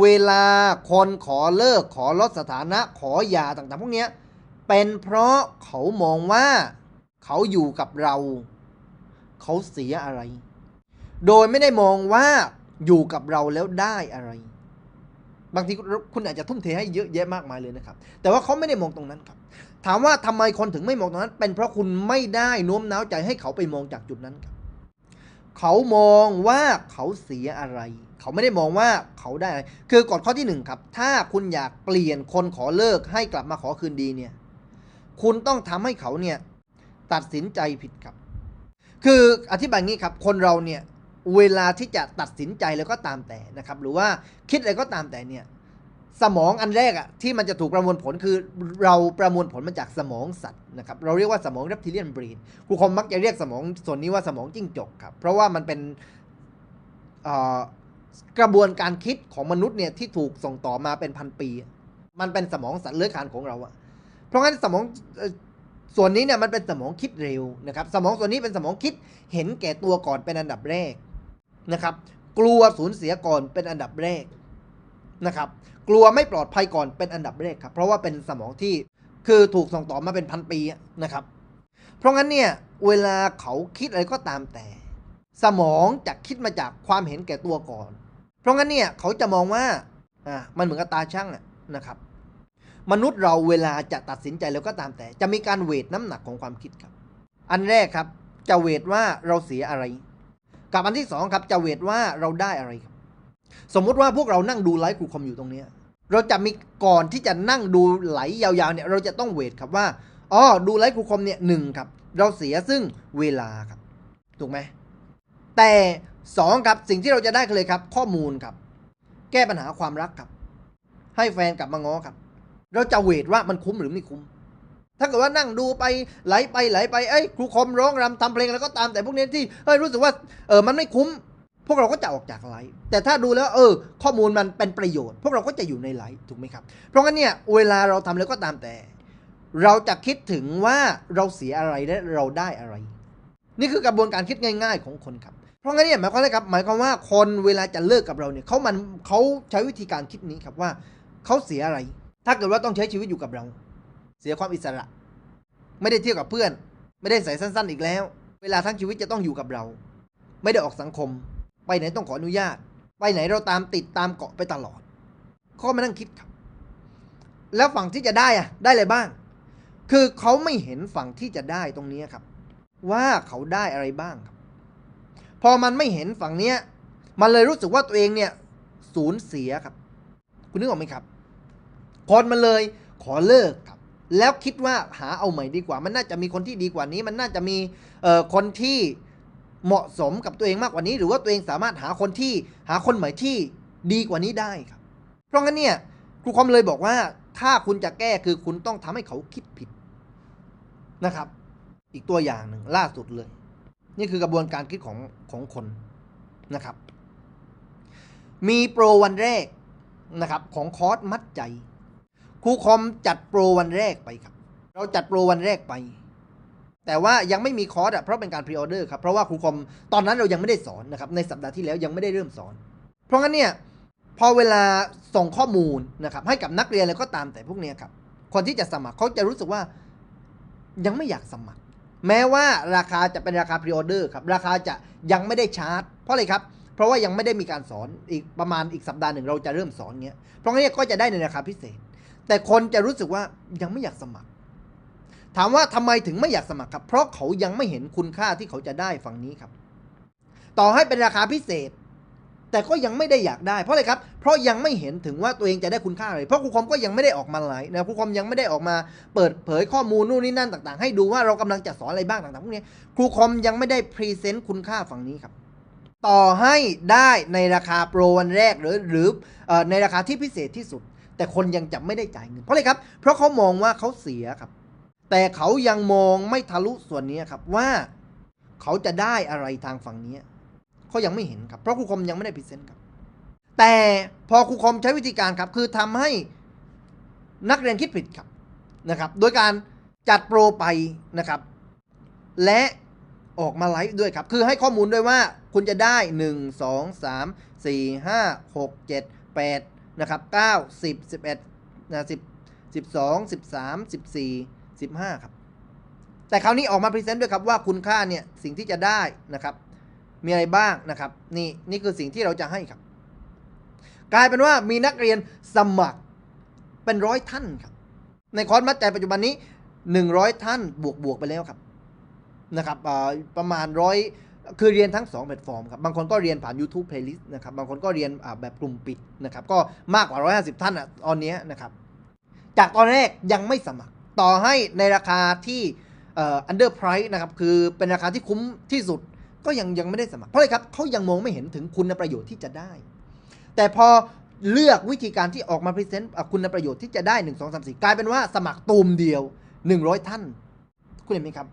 เวลาคนขอเลิกขอลดสถานะขอหย่าต่างๆ พวกเนี้ยเป็นเพราะเขามองว่าเขาอยู่กับเรา เขาเสียอะไร โดยไม่ได้มองว่าอยู่กับเราแล้วได้อะไร บางทีคุณอาจจะทุ่มเทให้เยอะแยะมากมายเลยนะครับ แต่ว่าเขาไม่ได้มองตรงนั้นครับ ถามว่าทำไมคนถึงไม่มองตรงนั้น เป็นเพราะคุณไม่ได้โน้มน้าวใจให้เขาไปมองจากจุดนั้นครับ เขามองว่าเขาเสียอะไร เขาไม่ได้มองว่าเขาได้อะไรคือกฎข้อที่หนึ่งครับถ้าคุณอยากเปลี่ยนคนขอเลิกให้กลับมาขอคืนดีเนี่ยคุณต้องทำให้เขาเนี่ยตัดสินใจผิดครับ คืออธิบายงี้ครับ คนเราเนี่ยเวลาที่จะตัดสินใจแล้วก็ตามแต่นะครับ หรือว่าคิดอะไรก็ตามแต่เนี่ยสมองอันแรกอะที่มันจะถูกประมวลผลคือเราประมวลผลมาจากสมองสัตว์นะครับเราเรียกว่าสมอง reptilian brain ครูคมมักจะเรียกสมองส่วนนี้ว่าสมองจิ้งจกครับเพราะว่ามันเป็นอ่อ กระบวนการคิดของมนุษย์เนี่ยที่ถูกส่งต่อมาเป็นพันปี มันเป็นสมองสัตว์เลื้อยคานของเราอะเพราะงั้นสมองส่วนนี้เนี่ยมันเป็นสมองคิดเร็วนะครับ สมองส่วนนี้เป็นสมองคิดเห็นแก่ตัวก่อนเป็นอันดับแรกนะครับ กลัวสูญเสียก่อนเป็นอันดับแรกนะครับ กลัวไม่ปลอดภัยก่อนเป็นอันดับแรกครับ เพราะว่าเป็นสมองที่คือถูกส่งต่อมาเป็นพันปีนะครับ เพราะงั้นเนี่ยเวลาเขาคิดอะไรก็ตามแต่ สมองจะคิดมาจากความเห็นแก่ตัวก่อน เพราะงั้นเนี่ยเขาจะมองว่าอ่ามันเหมือนกับตาช่างนะครับ มนุษย์เราเวลาจะตัดสินใจแล้วก็ตามแต่ จะมีการเวทน้ำหนักของความคิดครับ อันแรกครับจะเวทว่าเราเสียอะไร กับอันที่สองครับจะเวทว่าเราได้อะไรครับ สมมุติว่าพวกเรานั่งดูไลฟ์ครูคอมอยู่ตรงเนี้ยเราจะมีก่อนที่จะนั่งดูไหลยาวๆเนี่ยเราจะต้องเวทครับว่าอ๋อดูไลฟ์ครูคอมเนี่ยหนึ่งครับ เราเสียซึ่งเวลาครับถูกไหม แต่สองครับสิ่งที่เราจะได้คือเลยครับ ข้อมูลครับ แก้ปัญหาความรักครับ ให้แฟนกลับมาง้อครับ เราจะเวทว่ามันคุ้มหรือไม่คุ้ม ถ้าเกิดว่านั่งดูไปไหลไปไหลไปเอ้ยครูคอมร้องรำทำเพลงแล้วก็ตามแต่พวกนี้ที่เอ้ยรู้สึกว่าเออมันไม่คุ้ม พวกเราก็จะออกจากไลฟ์แต่ถ้าดูแล้วเออ ข้อมูลมันเป็นประโยชน์ พวกเราก็จะอยู่ในไลฟ์ถูกไหมครับ เพราะงั้นเนี่ยเวลาเราทำแล้วก็ตามแต่ เราจะคิดถึงว่าเราเสียอะไรและเราได้อะไรนี่คือกระบวนการคิดง่าย ๆ ของคนครับ เพราะงั้นเนี่ยหมายความว่าครับหมายความว่าคนเวลาจะเลิกกับเราเนี่ยเขามันเขาใช้วิธีการคิดนี้ครับว่าเขาเสียอะไร ถ้าเกิดว่าต้องใช้ชีวิตอยู่กับเรา เสียความอิสระ ไม่ได้เที่ยวกับเพื่อน ไม่ได้ใส่สั้น ๆ อีกแล้ว เวลาทั้งชีวิตจะต้องอยู่กับเรา ไม่ได้ออกสังคม ไปไหนต้องขออนุญาต ไปไหนเราตามติดตามเกาะไปตลอดเขาก็มานั่งคิดครับ แล้วฝั่งที่จะได้อะได้อะไรบ้าง คือเขาไม่เห็นฝั่งที่จะได้ตรงนี้ครับ ว่าเขาได้อะไรบ้างครับ พอมันไม่เห็นฝั่งเนี้ย มันเลยรู้สึกว่าตัวเองเนี่ยสูญเสียครับ คุณนึกออกไหมครับ คนมันเลยขอเลิกครับ แล้วคิดว่าหาเอาใหม่ดีกว่า มันน่าจะมีคนที่ดีกว่านี้ มันน่าจะมีเอ่อคนที่เหมาะสมกับตัวเองมากกว่านี้ หรือว่าตัวเองสามารถหาคนที่หาคนใหม่ที่ดีกว่านี้ได้ครับ เพราะงั้นเนี่ยครูคอมเลยบอกว่าถ้าคุณจะแก้คือคุณต้องทำให้เขาคิดผิดนะครับ อีกตัวอย่างหนึ่งล่าสุดเลย นี่คือกระบวนการคิดของของคนนะครับ มีโปรวันแรกนะครับของคอร์สมัดใจครูคอมจัดโปรวันแรกไปครับ เราจัดโปรวันแรกไป แต่ว่ายังไม่มีคอร์สอะเพราะเป็นการพรีออเดอร์ครับเพราะว่าครูคอมตอนนั้นเรายังไม่ได้สอนนะครับในสัปดาห์ที่แล้วยังไม่ได้เริ่มสอน เพราะงั้นเนี่ยพอเวลาส่งข้อมูลนะครับให้กับนักเรียนอะไรก็ตามแต่พวกเนี้ยครับคนที่จะสมัครเขาจะรู้สึกว่ายังไม่อยากสมัคร แม้ว่าราคาจะเป็นราคาพรีออเดอร์ครับ ราคาจะยังไม่ได้ชาร์จ เพราะอะไรครับ เพราะว่ายังไม่ได้มีการสอนอีกประมาณอีกสัปดาห์หนึ่งเราจะเริ่มสอนเงี้ย เพราะงั้นก็จะได้ในราคาพิเศษ แต่คนจะรู้สึกว่ายังไม่อยากสมัคร ถามว่าทำไมถึงไม่อยากสมัครครับ เพราะเขายังไม่เห็นคุณค่าที่เขาจะได้ฝั่งนี้ครับ ต่อให้เป็นราคาพิเศษ แต่ก็ยังไม่ได้อยากได้เพราะอะไรครับ เพราะยังไม่เห็นถึงว่าตัวเองจะได้คุณค่าอะไร เพราะครูคอมก็ยังไม่ได้ออกมาไลฟ์นะครูคอมยังไม่ได้ออกมาเปิดเผยข้อมูลนู่นนี่นั่นต่าง ๆ ให้ดูว่าเรากำลังจะสอนอะไรบ้างต่างๆพวกนี้ครูคอมยังไม่ได้พรีเซนต์คุณค่าฝั่งนี้ครับต่อให้ได้ในราคาโปรวันแรกหรือหรือในราคาที่พิเศษที่สุด แต่คนยังจะไม่ได้จ่ายเงินเพราะอะไรครับ เพราะเขามองว่าเขาเสียครับ แต่เขายังมองไม่ทะลุส่วนนี้ครับว่าเขาจะได้อะไรทางฝั่งนี้ เขายังไม่เห็นครับเพราะครูคมยังไม่ได้พรีเซนต์ครับ แต่พอครูคมใช้วิธีการครับ คือทำให้นักเรียนคิดผิดครับนะครับ โดยการจัดโปรไปนะครับ และออกมาไลฟ์ด้วยครับ คือให้ข้อมูลด้วยว่าคุณจะได้ 1 2 3 4 5 6 7 8นะครับเก้าสิบสิบเอ็ดนะสิบสิบสองสิบสามสิบสี่สิบห้าครับ แต่คราวนี้ออกมาพรีเซนต์ด้วยครับว่าคุณค่าเนี่ยสิ่งที่จะได้นะครับ มีอะไรบ้างนะครับ นี่นี่คือสิ่งที่เราจะให้ครับ กลายเป็นว่ามีนักเรียนสมัครเป็นร้อยท่านครับ ในคอร์สมัดใจปัจจุบันนี้ 100 ท่านบวกบวกไปแล้วครับนะครับประมาณร้อยคือเรียนทั้ง 2 แพลตฟอร์มครับบางคนก็เรียนผ่าน YouTube Playlist นะครับบางคนก็เรียนแบบกลุ่มปิดนะครับก็มากกว่า 150 ท่านอะตอนนี้นะครับจากตอนแรกยังไม่สมัครต่อให้ในราคาที่อ่อ under price นะครับคือเป็นราคาที่คุ้มที่สุด ก็ยังยังไม่ได้สมัครเพราะอะไรครับเขายังมองไม่เห็นถึงคุณประโยชน์ที่จะได้ แต่พอเลือกวิธีการที่ออกมาพรีเซนต์คุณประโยชน์ที่จะได้ 1 2 3 4 กลายเป็นว่าสมัครตูมเดียว 100 ท่าน คุณเห็นไหมครับ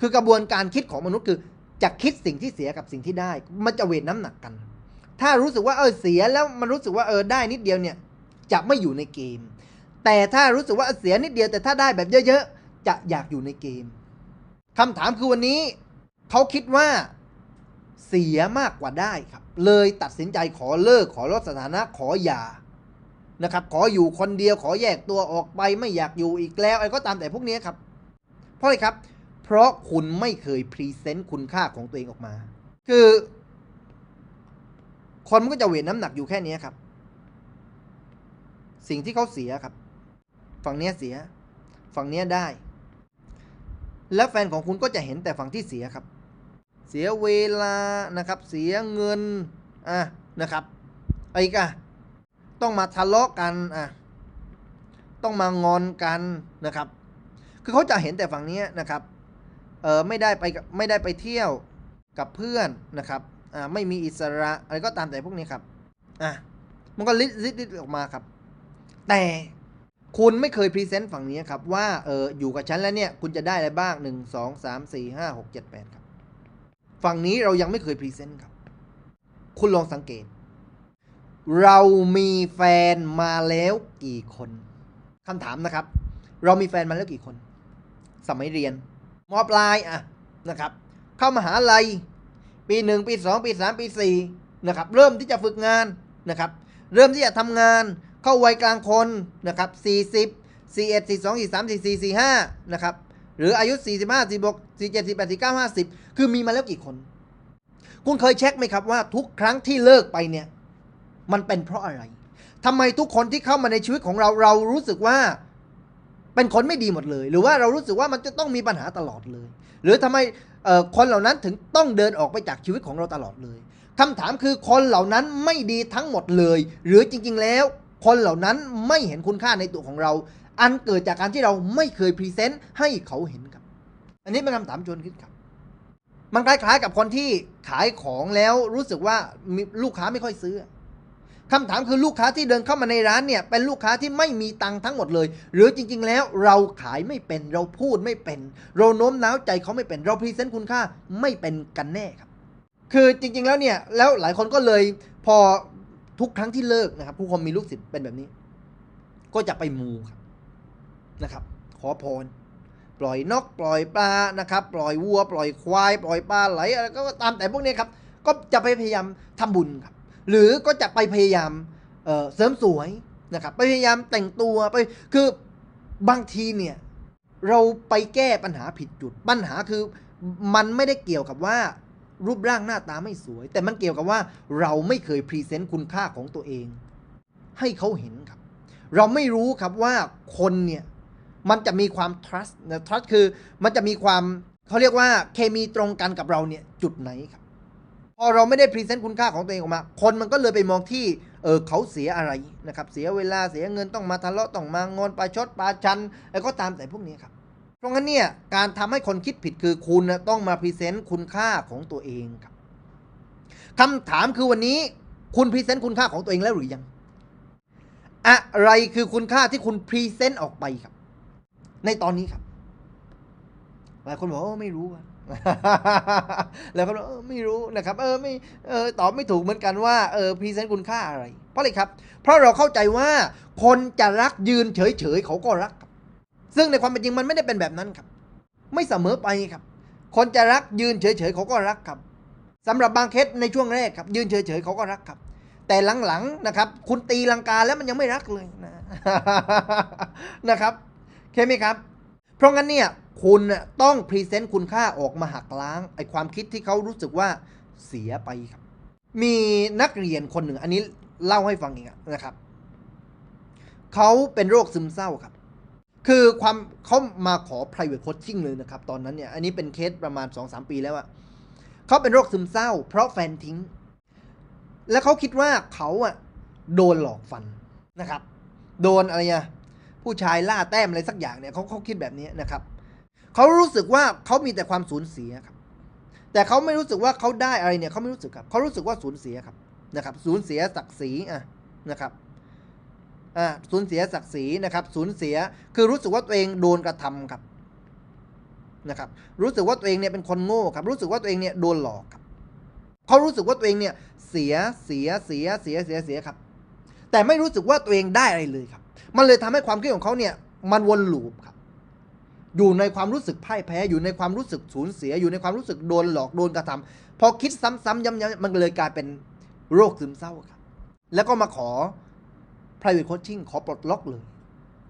คือกระบวนการคิดของมนุษย์คือจะคิดสิ่งที่เสียกับสิ่งที่ได้ มันจะเวทน้ำหนักกัน ถ้ารู้สึกว่าเออเสียแล้วมันรู้สึกว่าเออได้นิดเดียวเนี่ยจะไม่อยู่ในเกม แต่ถ้ารู้สึกว่าเสียนิดเดียวแต่ถ้าได้แบบเยอะๆจะอยากอยู่ในเกมคำถามคือวันนี้ เขาคิดว่าเสียมากกว่าได้ครับ เลยตัดสินใจขอเลิกขอลดสถานะขอหย่านะครับ ขออยู่คนเดียวขอแยกตัวออกไปไม่อยากอยู่อีกแล้วอะไรก็ตามแต่พวกนี้ครับ เพราะอะไรครับ เพราะคุณไม่เคยพรีเซนต์คุณค่าของตัวเองออกมา คือ คนมันก็จะเวทน้ำหนักอยู่แค่นี้ครับ สิ่งที่เขาเสียครับ ฝั่งนี้เสีย ฝั่งนี้ได้ แล้วแฟนของคุณก็จะเห็นแต่ฝั่งที่เสียครับ เสียเวลานะครับ เสียเงินอะนะครับไอ้กอะต้องมาทะเลาะกันอะต้องมางอนกันนะครับ คือเขาจะเห็นแต่ฝั่งนี้นะครับเออไม่ได้ไปไม่ได้ไปเที่ยวกับเพื่อนนะครับอ่าไม่มีอิสระอะไรก็ตามแต่พวกนี้ครับอะมันก็ลิดลิดลิดออกมาครับ แต่คุณไม่เคยพรีเซนต์ฝั่งนี้ครับว่าเอออยู่กับฉันแล้วเนี่ย คุณจะได้อะไรบ้างหนึ่งสองสามสี่ห้าหกเจ็ดแปดครับ ฝั่งนี้เรายังไม่เคยพรีเซนต์ครับ คุณลองสังเกต เรามีแฟนมาแล้วกี่คนคำถามนะครับ เรามีแฟนมาแล้วกี่คน สมัยเรียน มอปลายอะนะครับ เข้ามหาลัย ปีหนึ่งปีสองปีสามปีสี่นะครับ เริ่มที่จะฝึกงานนะครับ เริ่มที่จะทำงาน เข้าวัยกลางคนนะครับสี่สิบสี่เอ็ดสี่สองสี่สามสี่สี่สี่ห้านะครับ หรืออายุ 45 46 47 48 49 50 คือมีมาแล้วกี่คน คุณเคยเช็คไหมครับว่าทุกครั้งที่เลิกไปเนี่ย มันเป็นเพราะอะไรทำไมทุกคนที่เข้ามาในชีวิตของเราเรารู้สึกว่าเป็นคนไม่ดีหมดเลย หรือว่าเรารู้สึกว่ามันจะต้องมีปัญหาตลอดเลย หรือทำไมคนเหล่านั้นถึงต้องเดินออกไปจากชีวิตของเราตลอดเลยคำถามคือคนเหล่านั้นไม่ดีทั้งหมดเลย หรือจริง ๆ แล้ว คนเหล่านั้นไม่เห็นคุณค่าในตัวของเรา อันเกิดจากการที่เราไม่เคยพรีเซนต์ให้เขาเห็นครับ อันนี้เป็นคำถามชวนคิดครับ มันคล้ายๆกับคนที่ขายของแล้วรู้สึกว่าลูกค้าไม่ค่อยซื้อคำถามคือลูกค้าที่เดินเข้ามาในร้านเนี่ยเป็นลูกค้าที่ไม่มีตังค์ทั้งหมดเลย หรือจริง ๆ แล้วเราขายไม่เป็นเราพูดไม่เป็น เราโน้มน้าวใจเขาไม่เป็นเราพรีเซนต์คุณค่าไม่เป็นกันแน่ครับ คือจริง ๆ แล้วเนี่ยแล้วหลายคนก็เลยพอทุกครั้งที่เลิกนะครับผู้คนมีลูกศิษย์เป็นแบบนี้ ก็จะไปมูครับ นะครับ ขอพร ปล่อยนกปล่อยปลานะครับ ปล่อยวัว ปล่อยควาย ปล่อยปลาไหลอะไรก็ตามแต่พวกนี้ครับ ก็จะไปพยายามทำบุญครับ หรือก็จะไปพยายามเเสริมสวยนะครับไปพยายามแต่งตัวไป คือบางทีเนี่ยเราไปแก้ปัญหาผิดจุด ปัญหาคือมันไม่ได้เกี่ยวกับว่ารูปร่างหน้าตาไม่สวย แต่มันเกี่ยวกับว่าเราไม่เคยพรีเซนต์คุณค่าของตัวเอง ให้เขาเห็นครับ เราไม่รู้ครับว่าคนเนี่ย มันจะมีความ trust นะ trust คือมันจะมีความเขาเรียกว่าเคมีตรงกันกับเราเนี่ยจุดไหนครับ พอเราไม่ได้พรีเซนต์คุณค่าของตัวเองออกมา คนมันก็เลยไปมองที่เออเขาเสียอะไรนะครับ เสียเวลาเสียเงินต้องมาทะเลาะต้องมางอนปลาชดปลาชันอะไรก็ตามแต่พวกนี้ครับเพราะงั้นเนี่ยการทำให้คนคิดผิดคือคุณนะต้องมาพรีเซนต์คุณค่าของตัวเองครับคำถามคือวันนี้คุณพรีเซนต์คุณค่าของตัวเองแล้วหรือยัง อะไรคือคุณค่าที่คุณพรีเซนต์ออกไปครับ ในตอนนี้ครับ หลายคนบอกว่าไม่รู้อะแล้วก็บอกเออไม่รู้นะครับ เออไม่เออตอบไม่ถูกเหมือนกันว่าเออพรีเซนต์คุณค่าอะไร เพราะอะไรครับ เพราะเราเข้าใจว่าคนจะรักยืนเฉยๆเขาก็รักครับซึ่งในความเป็นจริงมันไม่ได้เป็นแบบนั้นครับ ไม่เสมอไปครับ คนจะรักยืนเฉยๆเขาก็รักครับสำหรับบางเคสในช่วงแรกครับ ยืนเฉยๆเขาก็รักครับ แต่หลังๆนะครับ คุณตีลังกาแล้วมันยังไม่รักเลยนะนะครับ เข้าไหมครับ เพราะงั้นเนี่ยคุณต้องพรีเซนต์คุณค่าออกมาหักล้างไอความคิดที่เขารู้สึกว่าเสียไปครับ มีนักเรียนคนหนึ่งอันนี้เล่าให้ฟังเองนะครับ เขาเป็นโรคซึมเศร้าครับ คือความเขามาขอ private coaching เลยนะครับ ตอนนั้นเนี่ย อันนี้เป็นเคสประมาณ 2-3 ปีแล้วอะเขาเป็นโรคซึมเศร้า เพราะแฟนทิ้ง แล้วเขาคิดว่าเขาอะโดนหลอกฟันนะครับ โดนอะไรอะ ผู้ชายล่าแต้มอะไรสักอย่างเนี่ยเขาเขาคิดแบบนี้นะครับเขารู้สึกว่าเขามีแต่ความสูญเสียครับ แต่เขาไม่รู้สึกว่าเขาได้อะไรเนี่ยเขาไม่รู้สึกครับเขารู้สึกว่าสูญเสียครับนะครับ สูญเสียศักดิ์ศรีอะนะครับอ่าสูญเสียศักดิ์ศรีนะครับ สูญเสียคือรู้สึกว่าตัวเองโดนกระทำครับนะครับ รู้สึกว่าตัวเองเนี่ยเป็นคนโง่ครับ รู้สึกว่าตัวเองเนี่ยโดนหลอกครับเขารู้สึกว่าตัวเองเนี่ยเสียเสียเสียเสียเสียเสียครับ แต่ไม่รู้สึกว่าตัวเองได้อะไรเลยครับ มันเลยทำให้ความคิดของเขาเนี่ยมันวนลูปครับ อยู่ในความรู้สึกพ่ายแพ้ อยู่ในความรู้สึกสูญเสีย อยู่ในความรู้สึกโดนหลอกโดนกระทำพอคิดซ้ำๆย้ำๆมันเลยกลายเป็นโรคซึมเศร้าครับ แล้วก็มาขอ private coaching ขอปลดล็อกเลย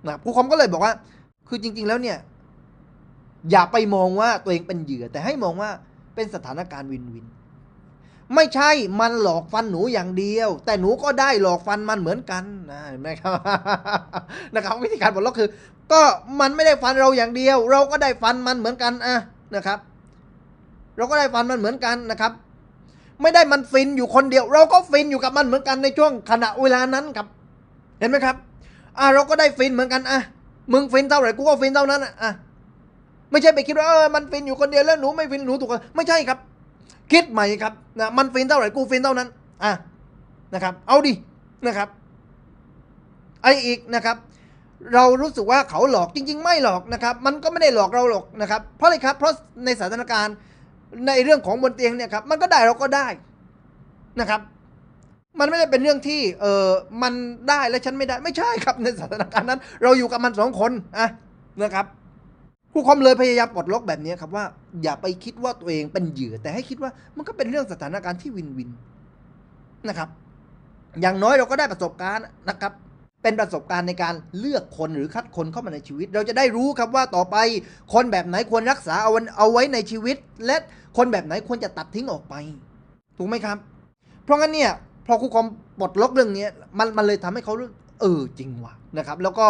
นะครับครูคอมก็เลยบอกว่า คือจริง ๆ แล้วเนี่ย อย่าไปมองว่าตัวเองเป็นเหยื่อ แต่ให้มองว่าเป็นสถานการณ์วินวิน ไม่ใช่มันหลอกฟันหนูอย่างเดียว แต่หนูก็ได้หลอกฟันมันเหมือนกันนะเห็นไหมครับนะครับวิธีการปลดล็อกคือ ก็มันไม่ได้ฟันเราอย่างเดียว เราก็ได้ฟันมันเหมือนกันอะนะครับ เราก็ได้ฟันมันเหมือนกันนะครับ ไม่ได้มันฟินอยู่คนเดียว เราก็ฟินอยู่กับมันเหมือนกันในช่วงขณะเวลานั้นครับ เห็นไหมครับ อะเราก็ได้ฟินเหมือนกันอะมึงฟินเท่าไหร่กูก็ฟินเท่านั้นอะไม่ใช่ไปคิดว่าเออมันฟินอยู่คนเดียวแล้วหนูไม่ฟินหนูถูกกว่าไม่ใช่ครับ คิดใหม่ครับนะมันฟินเท่าไหร่กูฟินเท่านั้นอะนะครับ เอาดินะครับ ไออีกนะครับ เรารู้สึกว่าเขาหลอกจริง ๆ ไม่หลอกนะครับ มันก็ไม่ได้หลอกเราหรอกนะครับ เพราะอะไรครับ เพราะในสถานการณ์ในเรื่องของบนเตียงเนี่ยครับ มันก็ได้เราก็ได้นะครับ มันไม่ได้เป็นเรื่องที่ เออมันได้และฉันไม่ได้ไม่ใช่ครับ ในสถานการณ์นั้น เราอยู่กับมันสองคนอะนะครับ ครูคอมเลยพยายามปลดล็อกแบบนี้ครับว่าอย่าไปคิดว่าตัวเองเป็นเหยื่อ แต่ให้คิดว่ามันก็เป็นเรื่องสถานการณ์ที่วินวินนะครับ อย่างน้อยเราก็ได้ประสบการณ์นะครับเป็นประสบการณ์ในการเลือกคนหรือคัดคนเข้ามาในชีวิต เราจะได้รู้ครับว่าต่อไป คนแบบไหนควรรักษาเอาไว้เอาไว้ในชีวิต และคนแบบไหนควรจะตัดทิ้งออกไป ถูกไหมครับ เพราะงั้นเนี่ยพอครูคอมปลดล็อกเรื่องนี้มันมันเลยทำให้เขารู้เออจริงว่ะนะครับ แล้วก็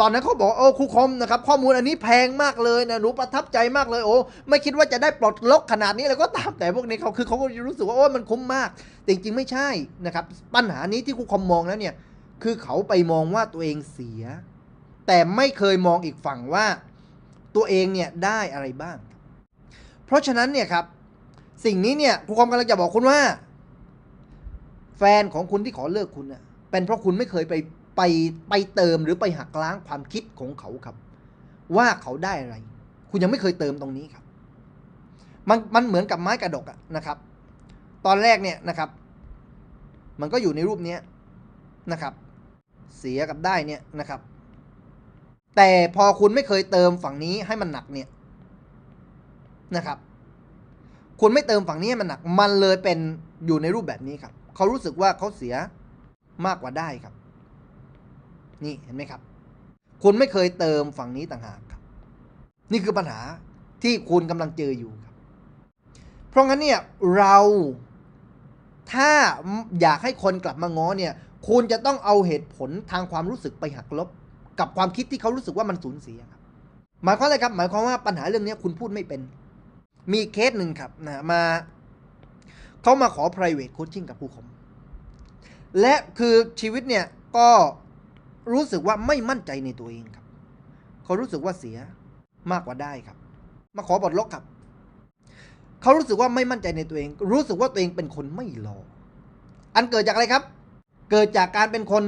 ตอนนั้นเขาบอกโอ้ครูคมนะครับข้อมูลอันนี้แพงมากเลยนะหนูประทับใจมากเลยโอ้ไม่คิดว่าจะได้ปลดล็อกขนาดนี้แล้วก็ตามแต่พวกนี้เขาคือเขาก็รู้สึกว่าโอ้มันคุ้มมาก แต่จริงๆไม่ใช่นะครับปัญหานี้ที่ครูคมมองแล้วเนี่ยคือเขาไปมองว่าตัวเองเสีย แต่ไม่เคยมองอีกฝั่งว่าตัวเองเนี่ยได้อะไรบ้าง เพราะฉะนั้นเนี่ยครับสิ่งนี้เนี่ยครูคมกำลังจะบอกคุณว่า แฟนของคุณที่ขอเลิกคุณน่ะเป็นเพราะคุณไม่เคยไป ไปไปเติมหรือไปหักล้างความคิดของเขาครับ ว่าเขาได้อะไร คุณยังไม่เคยเติมตรงนี้ครับ มันมันเหมือนกับไม้กระดกอะนะครับ ตอนแรกเนี่ยนะครับ มันก็อยู่ในรูปนี้นะครับ เสียกับได้เนี่ยนะครับ แต่พอคุณไม่เคยเติมฝั่งนี้ให้มันหนักเนี่ยนะครับ คุณไม่เติมฝั่งนี้ให้มันหนัก มันเลยเป็นอยู่ในรูปแบบนี้ครับ เขารู้สึกว่าเขาเสียมากกว่าได้ครับ นี่เห็นไหมครับ คุณไม่เคยเติมฝั่งนี้ต่างหากครับ นี่คือปัญหาที่คุณกำลังเจออยู่ครับ เพราะงั้นเนี่ยเราถ้าอยากให้คนกลับมาง้อเนี่ย คุณจะต้องเอาเหตุผลทางความรู้สึกไปหักลบ กับความคิดที่เขารู้สึกว่ามันสูญเสียครับ หมายความอะไรครับ หมายความว่าปัญหาเรื่องนี้คุณพูดไม่เป็น มีเคสหนึ่งครับนะมาเขามาขอ private coaching กับผู้คมและคือชีวิตเนี่ยก็ รู้สึกว่าไม่มั่นใจในตัวเองครับ เขารู้สึกว่าเสียมากกว่าได้ครับ มาขอบทลกครับ เขารู้สึกว่าไม่มั่นใจในตัวเอง รู้สึกว่าตัวเองเป็นคนไม่หล่ออันเกิดจากอะไรครับ เกิดจากการเป็นคน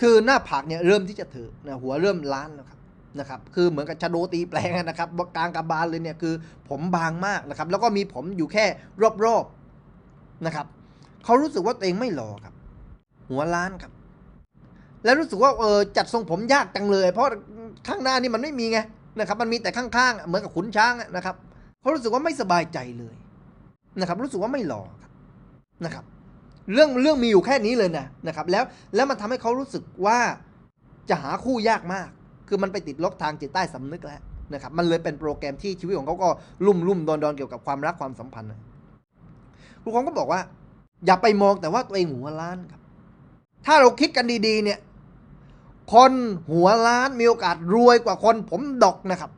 คือหน้าผากเนี่ยเริ่มที่จะเถอะนะหัวเริ่มล้านแล้วครับนะครับ คือเหมือนกับชะโดตีแปลงนะครับกลางกระบาลเลยเนี่ยคือ ผมบางมากนะครับ แล้วก็มีผมอยู่แค่รอบๆนะครับ เขารู้สึกว่าตัวเองไม่หล่อครับ หัวล้านครับ แล้วรู้สึกว่าเออจัดทรงผมยากจังเลย เพราะข้างหน้านี่มันไม่มีไงนะครับ มันมีแต่ข้างๆเหมือนกับขุนช้างนะครับเขารู้สึกว่าไม่สบายใจเลยนะครับ รู้สึกว่าไม่หล่อนะครับ เรื่องเรื่องมีอยู่แค่นี้เลยนะนะครับ แล้วแล้วมันทำให้เขารู้สึกว่าจะหาคู่ยากมาก คือมันไปติดล็อกทางจิตใต้สำนึกแล้วนะครับ มันเลยเป็นโปรแกรมที่ชีวิตของเขาก็ลุ่มลุ่มดอนดอนเกี่ยวกับความรักความสัมพันธ์ครูคองก็บอกว่า อย่าไปมองแต่ว่าตัวเองหัวล้านครับ ถ้าเราคิดกันดีๆเนี่ย คนหัวล้านมีโอกาสรวยกว่าคนผมดกนะครับ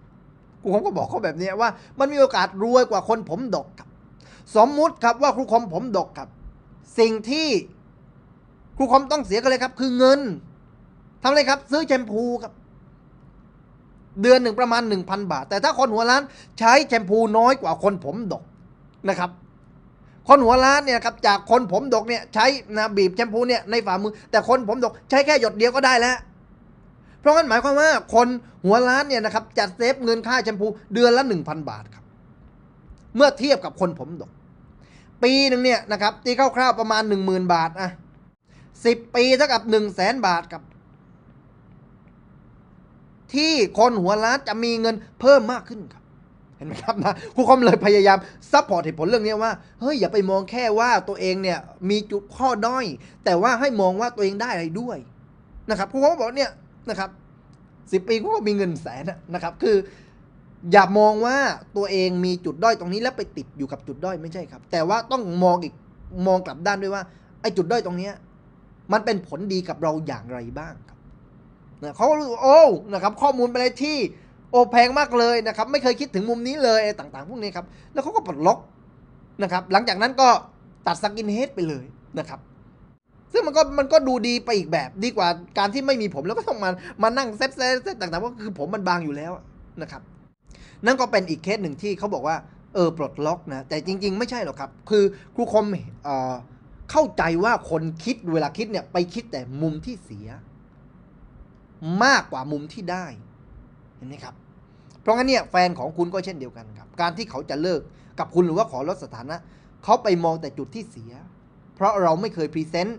ครูคมก็บอกเขาแบบนี้ว่า มันมีโอกาสรวยกว่าคนผมดกครับ สมมุติครับว่าครูคมผมดกครับ สิ่งที่ครูคมต้องเสียกันเลยครับ คือเงินทำอะไรครับ ซื้อแชมพูครับ เดือนหนึ่งประมาณ 1,000 บาท แต่ถ้าคนหัวล้านใช้แชมพูน้อยกว่าคนผมดกนะครับ คนหัวล้านเนี่ยครับจากคนผมดกเนี่ยใช้นะบีบแชมพูเนี่ยในฝ่ามือ แต่คนผมดกใช้แค่หยดเดียวก็ได้แล้ว ราะงั้นหมายความว่าคนหัวล้านเนี่ยนะครับจัดเซฟเงินค่าแชมพูเดือนละ 1,000 บาทครับ เมื่อเทียบกับคนผมดก ปีหนึ่งเนี่ยนะครับตีคร่าวๆประมาณ 10,000 บาทอะสิบปีเท่ากับ1 0 0 0 0แสนบาทครับ ที่คนหัวล้านจะมีเงินเพิ่มมากขึ้นครับ เห็นไหมครับนะครูคอมเลยพยายามซัพพอร์ตเหตุผลเรื่องนี้ว่าเฮ้ยอย่าไปมองแค่ว่าตัวเองเนี่ยมีจุดข้อด้อย แต่ว่าให้มองว่าตัวเองได้อะไรด้วยนะครับครูคอมบอกเนี่ย นะครับสิบปีครูก็มีเงินแสนนะครับ คือ อย่ามองว่าตัวเองมีจุดด้อยตรงนี้แล้วไปติดอยู่กับจุดด้อยไม่ใช่ครับ แต่ว่าต้องมองอีกมองกลับด้านด้วยว่าไอ้จุดด้อยตรงเนี้ยมันเป็นผลดีกับเราอย่างไรบ้างครับนะเขาก็รู้โอ้นะครับ ข้อมูลเป็นอะไรที่โอ้แพงมากเลยนะครับ ไม่เคยคิดถึงมุมนี้เลยต่างๆ พวกนี้ครับ แล้วเขาก็ปลดล็อกนะครับ หลังจากนั้นก็ตัดสกินเฮดไปเลยนะครับ ซึ่งมันก็มันก็ดูดีไปอีกแบบดีกว่าการที่ไม่มีผมแล้วก็ต้องมามานั่งเซตเซตเซตต่างๆว่าคือผมมันบางอยู่แล้วนะครับ นั่นก็เป็นอีกเคสหนึ่งที่เขาบอกว่าเออปลดล็อกนะแต่จริง ๆ ไม่ใช่หรอกครับ คือครูคมเอ่อเข้าใจว่าคนคิดเวลาคิดเนี่ยไปคิดแต่มุมที่เสีย มากกว่ามุมที่ได้เห็นไหมครับ เพราะงั้นเนี่ยแฟนของคุณก็เช่นเดียวกันครับ การที่เขาจะเลิกกับคุณหรือว่าขอลดสถานะเขาไปมองแต่จุดที่เสีย เพราะเราไม่เคยพรีเซนต์